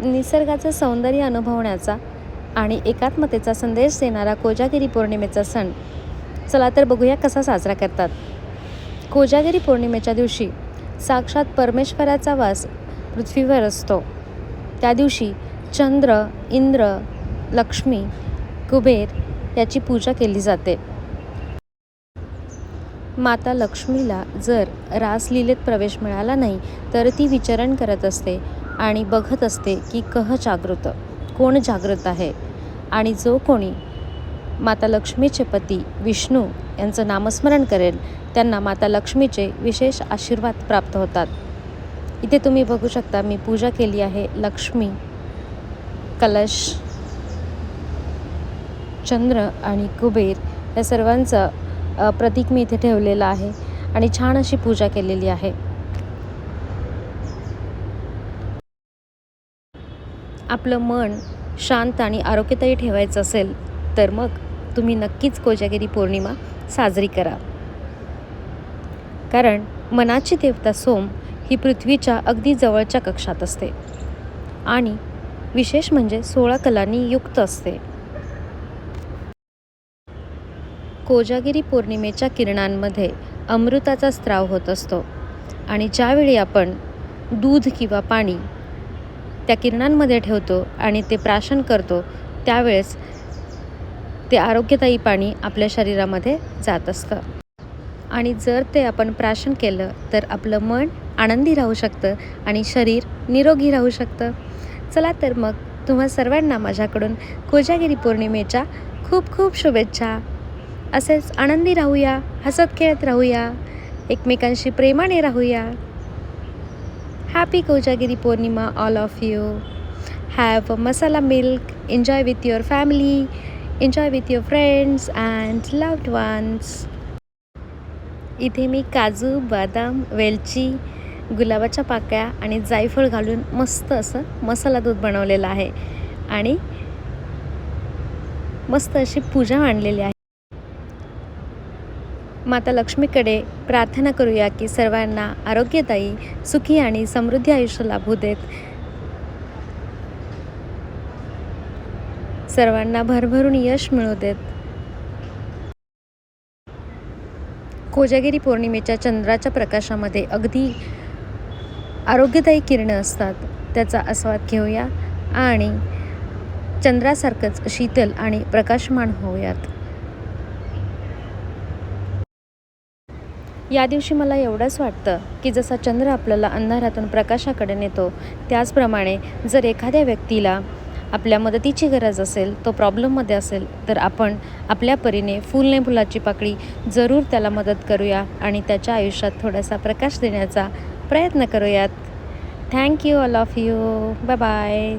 निसर्गाचं सौंदर्य अनुभवण्याचा आणि एकात्मतेचा संदेश देणारा कोजागिरी पौर्णिमेचा सण. चला तर बघूया कसा साजरा करतात. कोजागिरी पौर्णिमेच्या दिवशी साक्षात परमेश्वराचा वास पृथ्वीवर असतो. त्या दिवशी चंद्र इंद्र लक्ष्मी कुबेर याची पूजा केली जाते. माता लक्ष्मीला जर रासलीलेत प्रवेश मिळाला नाही तर ती विचरण करत असते. आणि बघत असते की कह जागृत कोण जागृत आहे? आणि जो कोणी माता लक्ष्मीचे पती विष्णू यांचं नामस्मरण करेल त्यांना माता लक्ष्मीचे विशेष आशीर्वाद प्राप्त होतात. इथे तुम्ही बघू शकता मी पूजा केली आहे लक्ष्मी कलश चंद्र आणि कुबेर या सर्वांचं प्रतीक मी इथे ठेवलेलं आहे. आणि छान अशी पूजा केलेली आहे. आपलं मन शांत आणि आरोग्यदायी ठेवायचं असेल तर मग तुम्ही नक्कीच कोजागिरी पौर्णिमा साजरी करा. कारण मनाची देवता सोम ही पृथ्वीच्या अगदी जवळच्या कक्षात असते. आणि विशेष म्हणजे सोळा कलांनी युक्त असते. कोजागिरी पौर्णिमेच्या किरणांमध्ये अमृताचा स्त्राव होत असतो. आणि ज्यावेळी आपण दूध किंवा पाणी त्या किरणांमध्ये ठेवतो आणि ते प्राशन करतो त्यावेळेस ते आरोग्यदायी पाणी आपल्या शरीरामध्ये जात असतं. आणि जर ते आपण प्राशन केलं तर आपलं मन आनंदी राहू शकतं आणि शरीर निरोगी राहू शकतं. चला तर मग तुम्हा सर्वांना माझ्याकडून कोजागिरी पौर्णिमेच्या खूप खूप शुभेच्छा. असेच आनंदी राहूया हसत खेळत राहूया एकमेकांशी प्रेमाने राहूया. Happy Kojagiri Purnima all of you have a masala milk enjoy with your family enjoy with your friends and loved ones इथे मी काजू बदाम वेलची गुलाबाच्या पाकळ्या आणि जायफळ घालून मस्त असं मसाला दूध बनवलेलं आहे. आणि मस्त अशी पूजा मांडलेली आहे. माता लक्ष्मीकडे प्रार्थना करूया की सर्वांना आरोग्यदायी सुखी आणि समृद्धी आयुष्य लाभू देत. सर्वांना भरभरून यश मिळू देत. कोजागिरी पौर्णिमेच्या चंद्राच्या प्रकाशामध्ये अगदी आरोग्यदायी किरणं असतात. त्याचा आस्वाद घेऊया आणि चंद्रासारखंच शीतल आणि प्रकाशमान होऊयात. या दिवशी मला एवढंच वाटतं की जसा चंद्र आपल्याला अंधारातून प्रकाशाकडे नेतो त्याचप्रमाणे जर एखाद्या व्यक्तीला आपल्या मदतीची गरज असेल तो प्रॉब्लेममध्ये असेल तर आपण आपल्या परीने फुलने फुलाची पाकळी जरूर त्याला मदत करूया आणि त्याच्या आयुष्यात थोडासा प्रकाश देण्याचा प्रयत्न करूयात. Thank you all of you bye bye